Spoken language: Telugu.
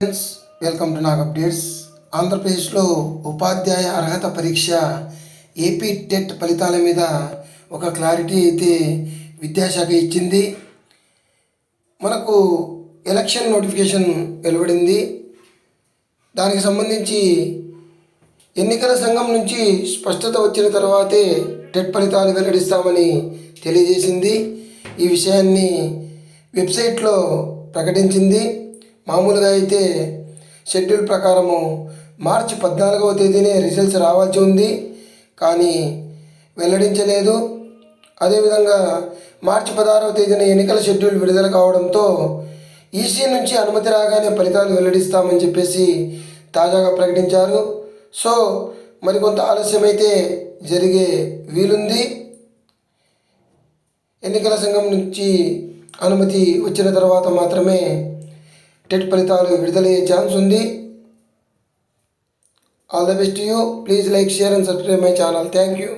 Friends welcome to Nag Updates ఆంధ్రప్రదేశ్లో ఉపాధ్యాయ అర్హత పరీక్ష ఏపీ టెట్ ఫలితాల మీద ఒక క్లారిటీ అయితే విద్యాశాఖ ఇచ్చింది. మనకు ఎలక్షన్ నోటిఫికేషన్ వెలువడింది. దానికి సంబంధించి ఎన్నికల సంఘం నుంచి స్పష్టత వచ్చిన తర్వాతే టెట్ ఫలితాలు వెల్లడిస్తామని తెలియజేసింది. ఈ విషయాన్ని వెబ్సైట్లో ప్రకటించింది. మామూలుగా అయితే షెడ్యూల్ ప్రకారము మార్చి పద్నాలుగవ తేదీనే రిజల్ట్స్ రావాల్సి ఉంది. కానీ వెల్లడించలేదు. అదేవిధంగా మార్చి పదహారవ తేదీన ఎన్నికల షెడ్యూల్ విడుదల కావడంతో ఈసీ నుంచి అనుమతి రాగానే ఫలితాలు వెల్లడిస్తామని చెప్పేసి తాజాగా ప్రకటించారు. సో మరికొంత ఆలస్యమైతే జరిగే వీలుంది. ఎన్నికల సంఘం నుంచి అనుమతి వచ్చిన తర్వాత మాత్రమే టెట్ ఫలితాలు విడుదలయ్యే ఛాన్స్ ఉంది. All the best you please like share and subscribe my channel thank you